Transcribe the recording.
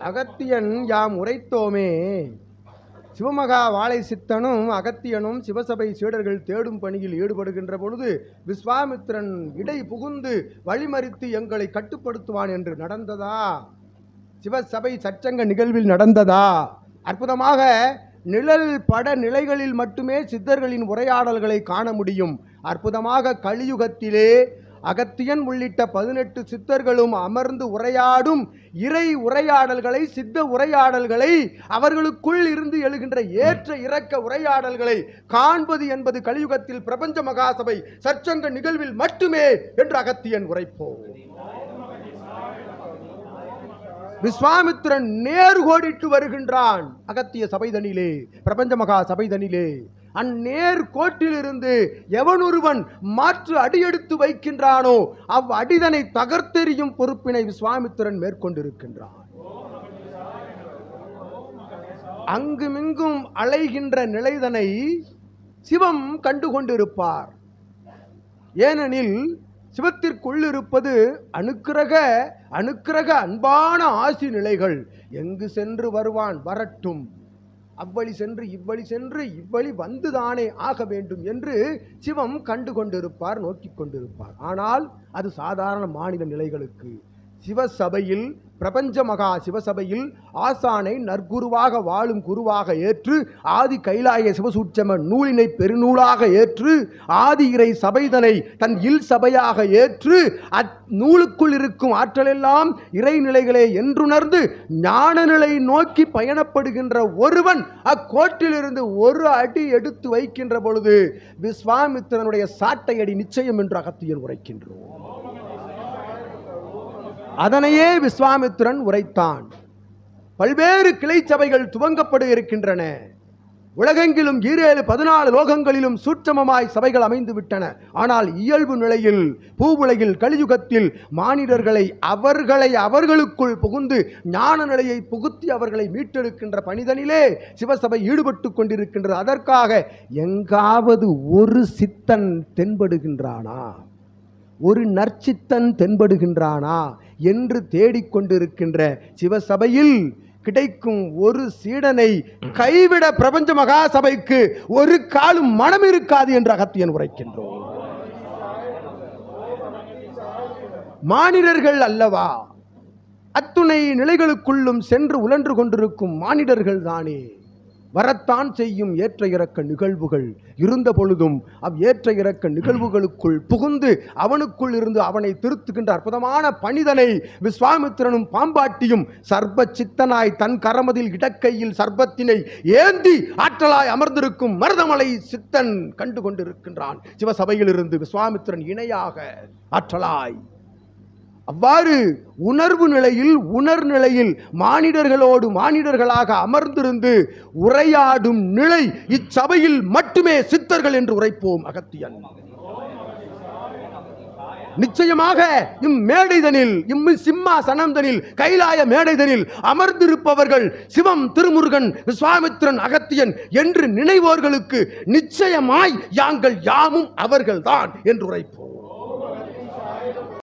அகத்தியன் யாம் உரைத்தோமே. சிவமகா வாழை சித்தனும் அகத்தியனும் சிவசபை சீடர்கள் தேடும் பணியில் ஈடுபடுகின்ற பொழுது விஸ்வாமித்திரன் இடை புகுந்து வழிமறித்து எங்களை கட்டுப்படுத்துவான் என்று நடந்ததா? சிவசபை சச்சங்க நிகழ்வில் நடந்ததா? அற்புதமாக நிழல் பட நிலைகளில் மட்டுமே சித்தர்களின் உரையாடல்களை காண முடியும். அற்புதமாக கலியுகத்திலே அகத்தியன் உள்ளிட்ட பதினெட்டு சித்தர்களும் அமர்ந்து உரையாடும் இறை உரையாடல்களை சித்த உரையாடல்களை அவர்களுக்குள் இருந்து எழுகின்ற ஏற்ற இறக்க உரையாடல்களை காண்பது என்பது கலியுகத்தில் பிரபஞ்ச மகாசபை சற்சங்க நிகழ்வில் மட்டுமே என்று அகத்தியன் உரைப்போம். விஸ்வாமித்திரன் நேர்கோடிட்டு வருகின்றான் அகத்திய சபைதனிலே பிரபஞ்ச மகா சபைதனிலே அந்நேர் கோட்டிலிருந்து எவனொருவன் மாற்று அடியெடுத்து வைக்கின்றானோ அவ் அடிதனை தகர்த்தெறியும் பொறுப்பினை விஸ்வாமித்திரன் மேற்கொண்டிருக்கின்றான். அங்குமிங்கும் அலைகின்ற நிலைதனை சிவம் கண்டு கொண்டிருப்பார் ஏனெனில் சிவத்திற்குள் இருப்பது அணுக்கிரக அணுக்கிரக அன்பான ஆசி நிலைகள். எங்கு சென்று வருவான் வரட்டும். அவ்வழி சென்று இவ்வழி சென்று இவ்வழி வந்துதானே ஆக வேண்டும் என்று சிவம் கண்டு கொண்டிருப்பார் நோக்கி கொண்டிருப்பார். ஆனால் அது சாதாரண மாநில நிலைகளுக்கு. சிவசபையில் பிரபஞ்ச மகா சிவசபையில் ஆசானை நற்குருவாக வாழும் குருவாக ஏற்று ஆதி கைலாய சிவசூட்சம நூலினை பெருநூலாக ஏற்று ஆதி இறை சபைதனை தன் இல் சபையாக ஏற்று அந்நூலுக்குள் இருக்கும் ஆற்றலெல்லாம் இறைநிலைகளே என்றுணர்ந்து ஞானநிலை நோக்கி பயணப்படுகின்ற ஒருவன் அக்கோட்டிலிருந்து ஒரு அடி எடுத்து வைக்கின்ற பொழுது விஸ்வாமித்திரனுடைய சாட்டையடி நிச்சயம் என்று அகத்தியர் உரைக்கின்றோம். அதனையே விஸ்வாமித்திரன் உரைத்தான். பல்வேறு கிளை சபைகள் துவங்கப்பட இருக்கின்றன. உலகெங்கிலும் ஈரேழு பதினாலு லோகங்களிலும் சூட்சமமாய் சபைகள் அமைந்து விட்டன. ஆனால் இயல்பு நிலையில் பூவுலகில் கலியுகத்தில் மானிடர்களை அவர்களை அவர்களுக்குள் புகுந்து ஞான நிலையை புகுத்தி அவர்களை மீட்டெடுக்கின்ற பணிதனிலே சிவசபை ஈடுபட்டு கொண்டிருக்கின்றது. அதற்காக எங்காவது ஒரு சித்தன் தென்படுகின்றானா? ஒரு நற்சித்தன் தென்படுகின்றானா? என்று தேடிக்கொண்டிருக்கின்ற சிவசபையில் கிடைக்கும் ஒரு சீடனை கைவிட பிரபஞ்ச மகா சபைக்கு ஒரு காலும் மனம் இருக்காது என்று அகத்தியன் உரைக்கின்றோம். மானிடர்கள் அல்லவா? அத்துணை நிலைகளுக்குள்ளும் சென்று உழன்று கொண்டிருக்கும் மானிடர்கள் தானே? வரத்தான் செய்யும் ஏற்ற இறக்க நிகழ்வுகள் இருந்த பொழுதும் அவ் ஏற்ற இறக்க நிகழ்வுகளுக்குள் புகுந்து அவனுக்குள் இருந்து அவனை திருத்துகின்ற அற்புதமான பணிதனை விஸ்வாமித்திரனும் பாம்பாட்டியும் சர்ப சித்தனாய் தன் கரமதில் இடக்கையில் சர்பத்தினை ஏந்தி ஆற்றலாய் அமர்ந்திருக்கும் மருதமலை சித்தன் கண்டு கொண்டிருக்கின்றான் சிவசபையிலிருந்து விஸ்வாமித்திரன் இணையாக ஆற்றலாய் அவ்வாறு உணர்வு நிலையில் உணர் நிலையில் மானிடர்களோடு மானிடர்களாக அமர்ந்திருந்து உரையாடும் நிலை இச்சபையில் மட்டுமே சித்தர்கள் என்று உரைப்போம் அகத்தியன். நிச்சயமாக இம்மேடைதனில் இம்மி சிம்மாசனந்தனில் கைலாய மேடைதனில் அமர்ந்திருப்பவர்கள் சிவம் திருமுருகன் விஸ்வாமித்திரன் அகத்தியன் என்று நினைவோர்களுக்கு நிச்சயமாய் யாங்கள் யாமும் அவர்கள்தான் என்று உரைப்போம்.